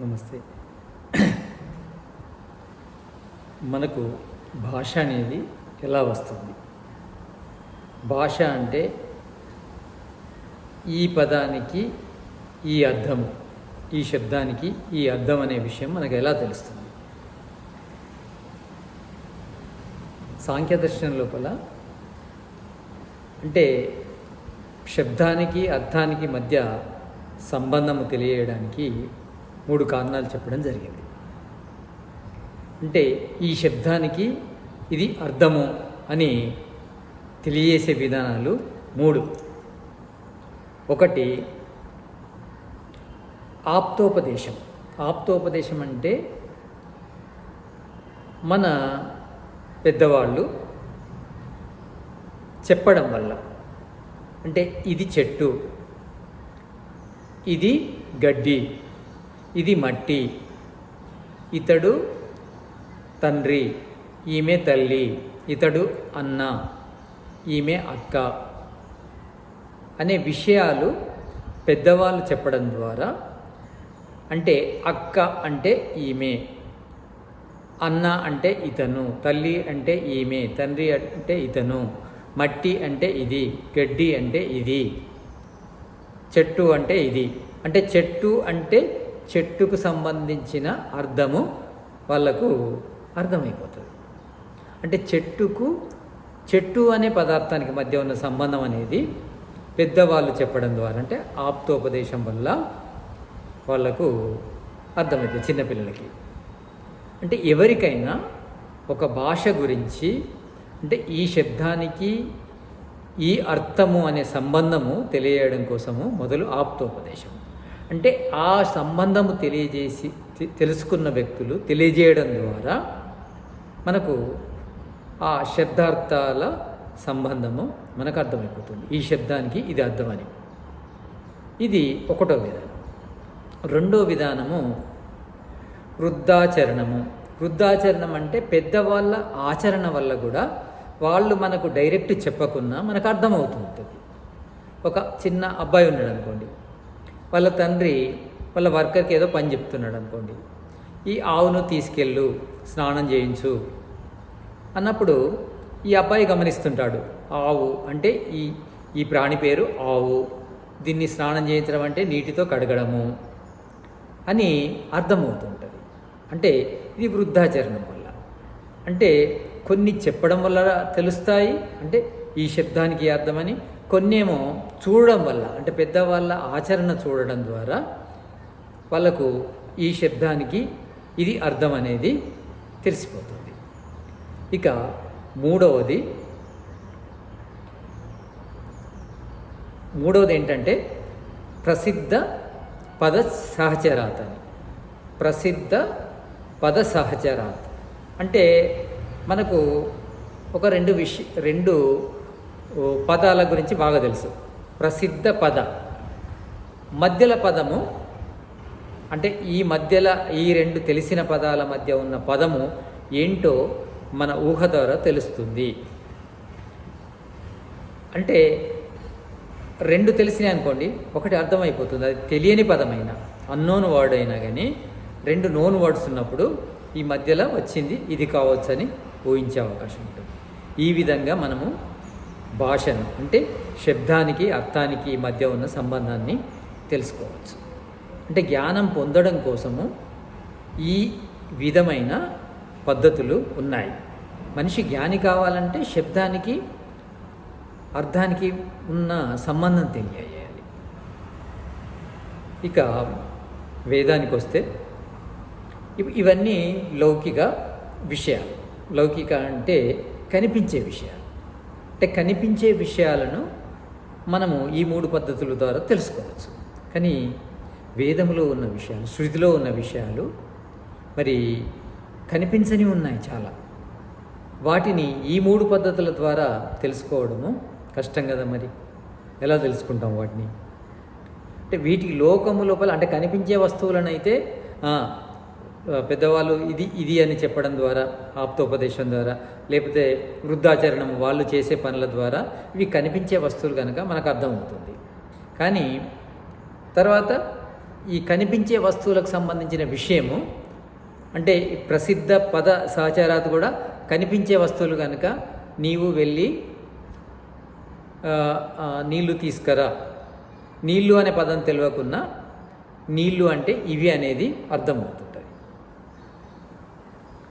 నమస్తే. మనకు భాష అనేది ఎలా వస్తుంది? భాష అంటే ఈ పదానికి ఈ అర్థం ఈ శబ్దానికి ఈ అర్థం అనే విషయం మనకు ఎలా తెలుస్తుంది? సాంఖ్యదర్శనం లోపల అంటే శబ్దానికి అర్థానికి మధ్య సంబంధము తెలియడానికి మూడు కారణాలు చెప్పడం జరిగింది. అంటే ఈ శబ్దానికి ఇది అర్థము అని తెలియజేసే విధానాలు మూడు. ఒకటి ఆప్తోపదేశం. ఆప్తోపదేశం అంటే మన పెద్దవాళ్ళు చెప్పడం వల్ల. అంటే ఇది చెట్టు ఇది గడ్డి. ఇది మట్టి. ఇతడు తండ్రి ఈమె తల్లి ఇతడు అన్న ఈమె అక్క అనే విషయాలు పెద్దవాళ్ళు చెప్పడం ద్వారా అంటే అక్క అంటే ఈమె అన్న అంటే ఇతను తల్లి అంటే ఈమె తండ్రి అంటే ఇతను మట్టి అంటే ఇది గడ్డి అంటే ఇది చెట్టు అంటే ఇది. అంటే చెట్టు అంటే చెట్టుకు సంబంధించిన అర్థము వాళ్ళకు అర్థమైపోతుంది. అంటే చెట్టుకు చెట్టు అనే పదార్థానికి మధ్య ఉన్న సంబంధం అనేది పెద్దవాళ్ళు చెప్పడం ద్వారా అంటే ఆప్తోపదేశం వల్ల వాళ్ళకు అర్థమవుతుంది చిన్నపిల్లలకి. అంటే ఎవరికైనా ఒక భాష గురించి అంటే ఈ శబ్దానికి ఈ అర్థము అనే సంబంధము తెలియజేయడం కోసము మొదలు ఆప్తోపదేశం అంటే ఆ సంబంధము తెలియజేసి తె- తెలుసుకున్న వ్యక్తులు తెలియజేయడం ద్వారా మనకు ఆ శబ్దార్థాల సంబంధము మనకు అర్థమైపోతుంది. ఈ శబ్దానికి ఇది అర్థమని ఇది ఒకటో విధానం. రెండో విధానము వృద్ధాచరణము. వృద్ధాచరణం అంటే పెద్దవాళ్ళ ఆచరణ వల్ల కూడా వాళ్ళు మనకు డైరెక్ట్ చెప్పకున్నా మనకు అర్థమవుతుంది ఒక చిన్న అబ్బాయి ఉన్నాడు అనుకోండి వాళ్ళ తండ్రి వాళ్ళ వర్కర్కి ఏదో పని చెప్తున్నాడు అనుకోండి. ఈ ఆవును తీసుకెళ్ళు స్నానం చేయించు అన్నప్పుడు ఈ అబ్బాయి గమనిస్తుంటాడు. ఆవు అంటే ఈ ఈ ప్రాణి పేరు ఆవు. దీన్ని స్నానం చేయించడం అంటే నీటితో కడగడము అని అర్థమవుతుంటుంది. అంటే ఇది వృద్ధాచరణం వల్ల. అంటే కొన్ని చెప్పడం వల్ల తెలుస్తాయి. అంటే ఈ శబ్దానికి అర్థమని కొన్నేమో చూడడం వల్ల అంటే పెద్దవాళ్ళ ఆచరణ చూడడం ద్వారా వాళ్ళకు ఈ శబ్దానికి ఇది అర్థం అనేది తెలిసిపోతుంది. ఇక మూడవది మూడవది ఏంటంటే ప్రసిద్ధ పద సహచరాత్ అని ప్రసిద్ధ పద సహచరాత్. అంటే మనకు ఒక రెండు విష రెండు పదాల గురించి బాగా తెలుసు. ప్రసిద్ధ పద. మధ్యల పదము అంటే ఈ మధ్యల ఈ రెండు తెలిసిన పదాల మధ్య ఉన్న పదము ఏంటో మన ఊహ ద్వారా తెలుస్తుంది. అంటే రెండు తెలిసినాయి అనుకోండి ఒకటి అర్థమైపోతుంది. అది తెలియని పదమైన అన్నోన్ వర్డ్ అయినా కానీ రెండు నోన్ వర్డ్స్ ఉన్నప్పుడు ఈ మధ్యలో వచ్చింది ఇది కావచ్చు అని ఊహించే అవకాశం ఉంటుంది. ఈ విధంగా మనము భాషను అంటే శబ్దానికి అర్థానికి మధ్య ఉన్న సంబంధాన్ని తెలుసుకోవచ్చు. అంటే జ్ఞానం పొందడం కోసము ఈ విధమైన పద్ధతులు ఉన్నాయి. మనిషి జ్ఞాని కావాలంటే శబ్దానికి అర్థానికి ఉన్న సంబంధం తెలియజేయాలి ఇక వేదానికి వస్తే ఇవన్నీ లౌకిక విషయాలు. లౌకిక అంటే కనిపించే విషయాలు. అంటే కనిపించే విషయాలను మనము ఈ మూడు పద్ధతుల ద్వారా తెలుసుకోవచ్చు. కానీ వేదములో ఉన్న విషయాలు శృతిలో ఉన్న విషయాలు మరి కనిపించని ఉన్నాయి చాలా. వాటిని ఈ మూడు పద్ధతుల ద్వారా తెలుసుకోవడము కష్టం కదా మరి? ఎలా తెలుసుకుంటాం వాటిని? అంటే వీటికి లోకము లోపల అంటే కనిపించే వస్తువులను అయితే పెద్దవాళ్ళు ఇది ఇది అని చెప్పడం ద్వారా ఆప్తోపదేశం ద్వారా లేకపోతే వృద్ధాచరణం వాళ్ళు చేసే పనుల ద్వారా ఇవి కనిపించే వస్తువులు కనుక మనకు అర్థమవుతుంది. కానీ తర్వాత ఈ కనిపించే వస్తువులకు సంబంధించిన విషయము అంటే ప్రసిద్ధ పద సహచారాలు కూడా కనిపించే వస్తువులు కనుక నీవు వెళ్ళి నీళ్ళు తీసుకురా. నీళ్ళు అనే పదం తెలియకున్నా నీళ్ళు అంటే ఇవి అనేది అర్థమవుతుంది.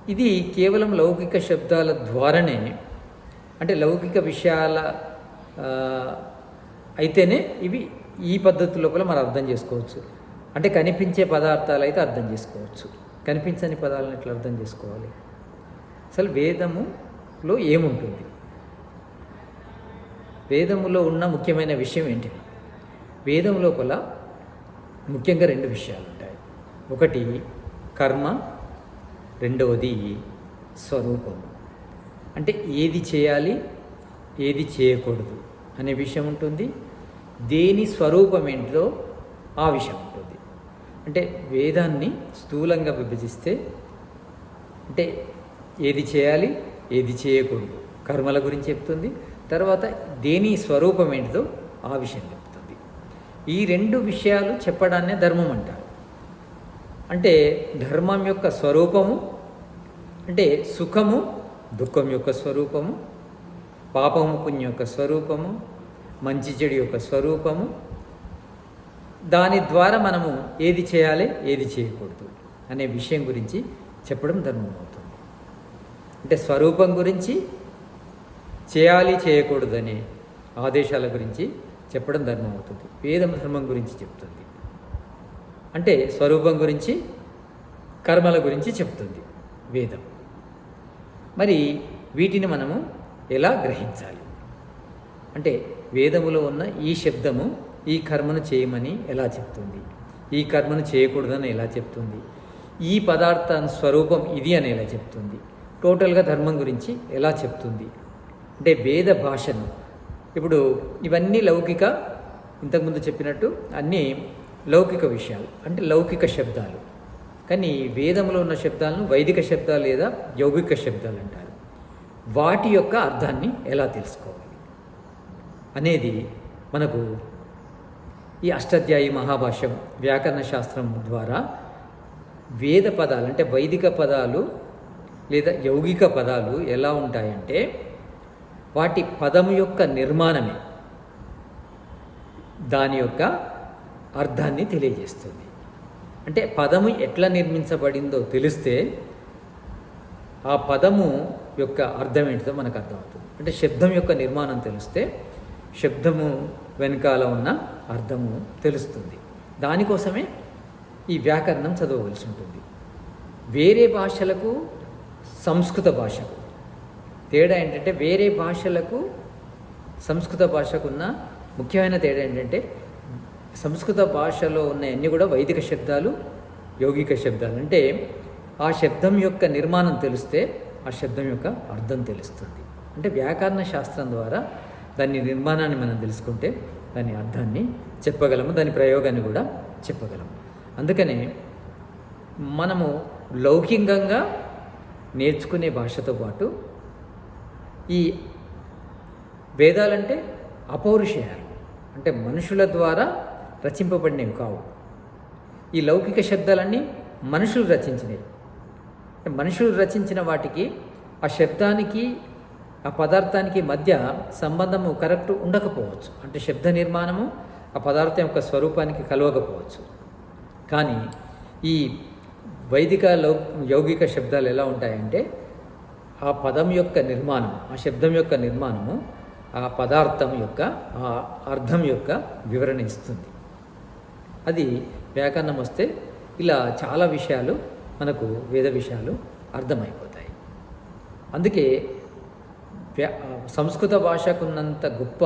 ఇది కేవలం లౌకిక శబ్దాల ద్వారానే అంటే లౌకిక విషయాల అయితేనే ఇవి ఈ పద్ధతి లోపల మనం అర్థం చేసుకోవచ్చు. అంటే కనిపించే పదార్థాలు అయితే అర్థం చేసుకోవచ్చు. కనిపించని పదాలను ఎట్లా అర్థం చేసుకోవాలి? అసలు వేదములో ఏముంటుంది? వేదములో ఉన్న ముఖ్యమైన విషయం ఏంటి? వేదం లోపల ముఖ్యంగా రెండు విషయాలు ఉంటాయి ఒకటి కర్మ రెండవది స్వరూపం. అంటే ఏది చేయాలి ఏది చేయకూడదు అనే విషయం ఉంటుంది. దేని స్వరూపం ఏంటో ఆ విషయం ఉంటుంది. అంటే వేదాన్ని స్థూలంగా విభజిస్తే అంటే ఏది చేయాలి ఏది చేయకూడదు. కర్మల గురించి చెప్తుంది. తర్వాత దేని స్వరూపం ఏంటిదో ఆ విషయం చెప్తుంది. ఈ రెండు విషయాలు చెప్పడాన్నే ధర్మం అంటారు. అంటే ధర్మం యొక్క స్వరూపము అంటే సుఖము దుఃఖం యొక్క స్వరూపము పాపము పుణ్యం యొక్క స్వరూపము మంచి చెడు యొక్క స్వరూపము. దాని ద్వారా మనము ఏది చేయాలి ఏది చేయకూడదు అనే విషయం గురించి చెప్పడం ధర్మం అవుతుంది అంటే స్వరూపం గురించి చేయాలి చేయకూడదు అనే ఆదేశాల గురించి చెప్పడం ధర్మం అవుతుంది వేదం ధర్మం గురించి చెప్తుంది. అంటే స్వరూపం గురించి కర్మల గురించి చెప్తుంది వేదం. మరి వీటిని మనము ఎలా గ్రహించాలి? అంటే వేదములో ఉన్న ఈ శబ్దము ఈ కర్మను చేయమని ఎలా చెప్తుంది? ఈ కర్మను చేయకూడదని ఎలా చెప్తుంది? ఈ పదార్థ స్వరూపం ఇది అని ఎలా చెప్తుంది? టోటల్గా ధర్మం గురించి ఎలా చెప్తుంది? అంటే వేద భాషను. ఇప్పుడు ఇవన్నీ లౌకిక ఇంతకుముందు చెప్పినట్టు అన్నీ లౌకిక విషయాలు అంటే లౌకిక శబ్దాలు. కానీ వేదంలో ఉన్న శబ్దాలను వైదిక శబ్దాలు లేదా యౌగిక శబ్దాలు అంటారు. వాటి యొక్క అర్థాన్ని ఎలా తెలుసుకోవాలి? అనేది మనకు ఈ అష్టాధ్యాయి మహాభాష్యం వ్యాకరణ శాస్త్రం ద్వారా వేద పదాలు అంటే వైదిక పదాలు లేదా యౌగిక పదాలు ఎలా ఉంటాయంటే వాటి పదము యొక్క నిర్మాణమే. దాని యొక్క అర్థాన్ని తెలియజేస్తుంది. అంటే పదము ఎట్లా నిర్మించబడిందో తెలిస్తే ఆ పదము యొక్క అర్థం ఏంటిదో మనకు అర్థమవుతుంది. అంటే శబ్దం యొక్క నిర్మాణం తెలిస్తే శబ్దము వెనకాల ఉన్న అర్థము తెలుస్తుంది. దానికోసమే ఈ వ్యాకరణం చదవవలసి ఉంటుంది. వేరే భాషలకు సంస్కృత భాషకు తేడా ఏంటంటే వేరే భాషలకు సంస్కృత భాషకున్న ముఖ్యమైన తేడా ఏంటంటే సంస్కృత భాషలో ఉన్న అన్నీ కూడా వైదిక శబ్దాలు యౌగిక శబ్దాలు. అంటే ఆ శబ్దం యొక్క నిర్మాణం తెలిస్తే ఆ శబ్దం యొక్క అర్థం తెలుస్తుంది. అంటే వ్యాకరణ శాస్త్రం ద్వారా దాని నిర్మాణాన్ని మనం తెలుసుకుంటే దాని అర్థాన్ని చెప్పగలము దాని ప్రయోగాన్ని కూడా చెప్పగలము. అందుకనే మనము లౌకికంగా నేర్చుకునే భాషతో పాటు ఈ వేదాలంటే అపౌరుషయాలు. అంటే మనుషుల ద్వారా రచింపబడినవి కావు. ఈ లౌకిక శబ్దాలన్నీ మనుషులు రచించినవి. మనుషులు రచించిన వాటికి ఆ శబ్దానికి ఆ పదార్థానికి మధ్య సంబంధము కరెక్ట్ ఉండకపోవచ్చు. అంటే శబ్ద నిర్మాణము ఆ పదార్థం యొక్క స్వరూపానికి కలవకపోవచ్చు. కానీ ఈ వైదిక లౌ యౌగిక శబ్దాలు ఎలా ఉంటాయంటే ఆ పదం యొక్క నిర్మాణం ఆ శబ్దం యొక్క నిర్మాణము ఆ పదార్థం యొక్క ఆ అర్థం యొక్క వివరణ ఇస్తుంది. అది వ్యాకరణం వస్తే ఇలా చాలా విషయాలు మనకు వేద విషయాలు అర్థమైపోతాయి. అందుకే వ్యా సంస్కృత భాషకున్నంత గొప్ప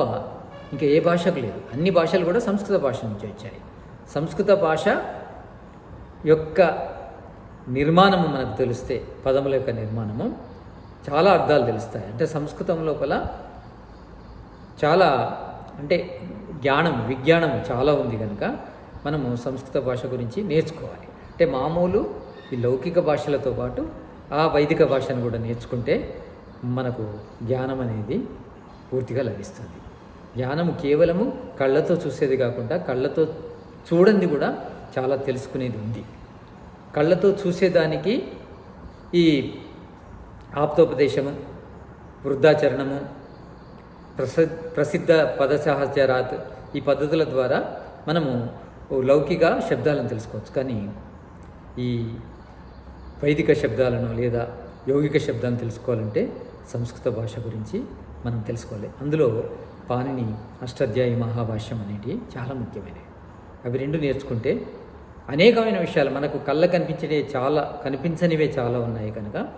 ఇంకా ఏ భాషకు లేదు. అన్ని భాషలు కూడా సంస్కృత భాష నుంచి వచ్చాయి. సంస్కృత భాష యొక్క నిర్మాణము మనకు తెలిస్తే పదముల యొక్క నిర్మాణము చాలా అర్థాలు తెలుస్తాయి. అంటే సంస్కృతం లోపల చాలా అంటే జ్ఞానం విజ్ఞానం చాలా ఉంది కనుక మనము సంస్కృత భాష గురించి నేర్చుకోవాలి. అంటే మామూలు ఈ లౌకిక భాషలతో పాటు ఆ వైదిక భాషను కూడా నేర్చుకుంటే మనకు జ్ఞానం అనేది పూర్తిగా లభిస్తుంది. జ్ఞానము కేవలము కళ్ళతో చూసేది కాకుండా కళ్ళతో చూడండి కూడా చాలా తెలుసుకునేది ఉంది. కళ్ళతో చూసేదానికి ఈ ఆప్తోపదేశము వృద్ధాచరణము ప్రస ప్రసిద్ధ పదసహచరాత్ ఈ పద్ధతుల ద్వారా మనము లౌకిక శబ్దాలను తెలుసుకోవచ్చు. కానీ ఈ వైదిక శబ్దాలను లేదా యౌగిక శబ్దాలను తెలుసుకోవాలంటే సంస్కృత భాష గురించి మనం తెలుసుకోవాలి. అందులో పాణిని అష్టాధ్యాయ మహాభాష్యం అనేటివి చాలా ముఖ్యమైనవి. అవి రెండు నేర్చుకుంటే అనేకమైన విషయాలు మనకు కళ్ళ కనిపించేవి చాలా కనిపించనివే చాలా ఉన్నాయి కనుక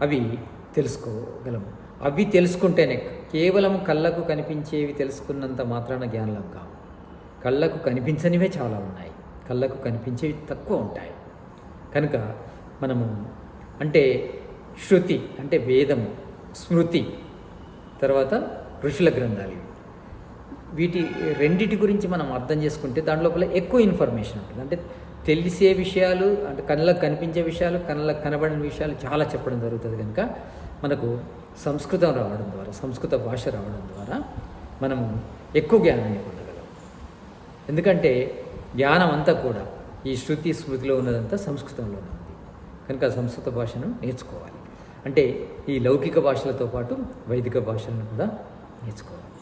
అవి తెలుసుకోగలము. అవి తెలుసుకుంటేనే కేవలం కళ్ళకు కనిపించేవి తెలుసుకున్నంత మాత్రాన జ్ఞానం కావు కళ్ళకు కనిపించనివే చాలా ఉన్నాయి. కళ్ళకు కనిపించేవి తక్కువ ఉంటాయి. కనుక మనము అంటే శృతి అంటే వేదము స్మృతి తర్వాత ఋషుల గ్రంథాలు ఇవి. వీటి రెండిటి గురించి మనం అర్థం చేసుకుంటే దాని లోపల ఎక్కువ ఇన్ఫర్మేషన్ ఉంటుంది. అంటే తెలిసే విషయాలు అంటే కళ్ళకు కనిపించే విషయాలు కళ్ళకు కనబడిన విషయాలు చాలా చెప్పడం జరుగుతుంది కనుక మనకు సంస్కృతం రావడం ద్వారా సంస్కృత భాష రావడం ద్వారా మనము ఎక్కువ జ్ఞానాన్ని పొందగలం ఎందుకంటే జ్ఞానం అంతా కూడా ఈ శృతి స్మృతిలో ఉన్నదంతా సంస్కృతంలో ఉంది. కనుక సంస్కృత భాషను నేర్చుకోవాలి. అంటే ఈ లౌకిక భాషలతో పాటు వైదిక భాషలను కూడా నేర్చుకోవాలి.